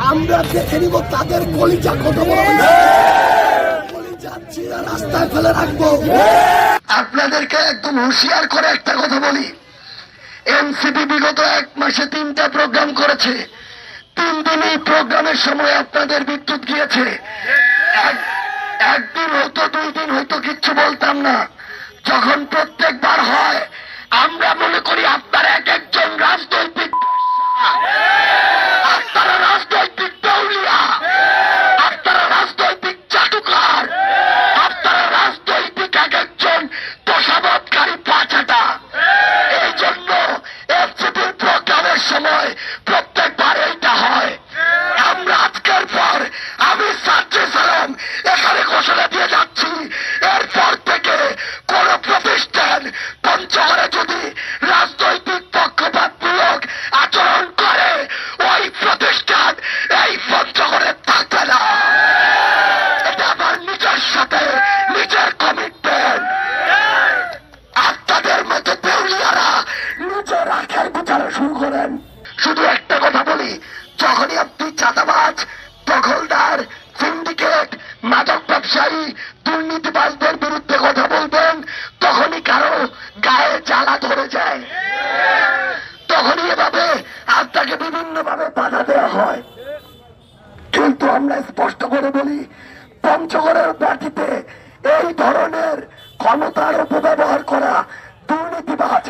আমরা দেখে নিব তাদের কলিজা কত বড়। কলিজা চিরা রাস্তায় ফেলে রাখব। আপনাদেরকে একদম হুঁশিয়ার করে একটা কথা বলি। এনসিপি বিগত এক মাসে তিনটা প্রোগ্রাম করেছে। তিন দিনই প্রোগ্রামের সময় আপনাদের বিদ্যুৎ গিয়েছে। এক- একদিন হয়তো দুই দিন হয়তো কিচ্ছু বলতাম না। যখন প্রত্যেকবার হয় আমরা মনে করি আপনারা এক একজন দুর্নীতিবাজদের বিরুদ্ধে কথা বলবেন, তখনই কারও গায়ে জ্বালা ধরে যায়। তখনই এভাবে আত্মাকে বিভিন্ন ভাবে বাধা দেওয়া হয়। কিন্তু আমরা স্পষ্ট করে বলি, পঞ্চগড়ের মাটিতে এই ধরনের ক্ষমতার অপব্যবহার করা দুর্নীতিবাজ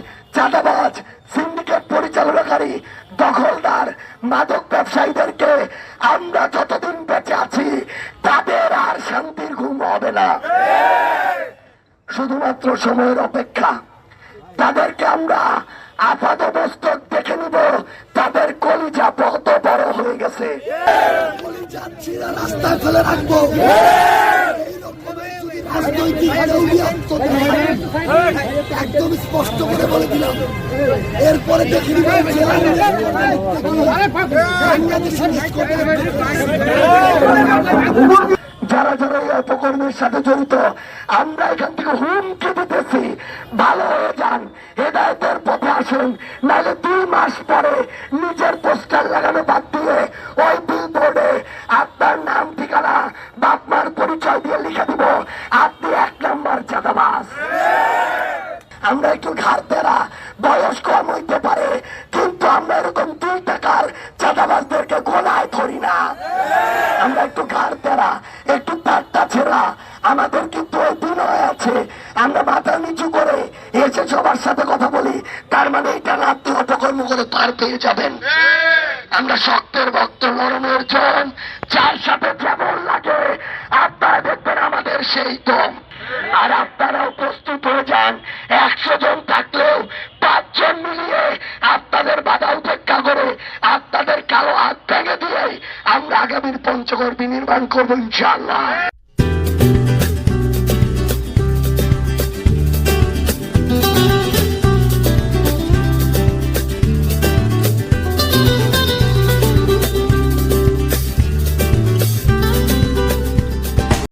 না। শুধুমাত্র সময়ের অপেক্ষা। তাদেরকে আমরা আপাত মস্তক দেখে নিব। তাদের কলিজা কত বড় হয়ে গেছে। একদম স্পষ্ট করে বলে দিলাম। এরপরে দেখে নিব যারা যারা এই অপকর্মের সাথে জড়িত, আমরা এখান থেকে হুমকি দিতেছি। ভালো হয়ে যান, হেদায়তের পথে আসেন, নাহলে দুই মাস পরে নিজের পোস্টার লাগানো বাদ দিয়ে ওই বিল বোর্ডে আপনার নাম, ঠিকানা বাপ মার পরিচয় দিয়ে লিখে দিব, আপনি এক নাম্বার চাঁদাবাস আমরা একটু ঘাড় তেরা বয়স কম হইতে পারে, কিন্তু আমরা এরকম দুই টাকার চাঁদাবাজদেরকে গোলায় ধরি না। আমরা একটু ঘাড় তেরা একটু তারটা ছেড়া। আমাদের কিন্তু ওই বিনয় আছে। আমরা মাথা নিচু করে এসে সবার সাথে কথা বলি। তার মানে এটা রাত্রি অপকর্ম করে পার পেয়ে যাবেন। আমরা শক্তের ভক্ত নরমের জন। যার সাথে যেমন লাগে আপনারা দেখবেন আমাদের সেই দম। আর আপনারাও প্রস্তুত হয়ে যান একশো জন থাকলেও পাঁচজন মিলিয়ে আপনাদের বাধা উপেক্ষা করে আপনাদের কালো হাত ভেঙে দিয়ে আমরা আগামীর পঞ্চগড় বিনির্মাণ করব ইনশাল্লাহ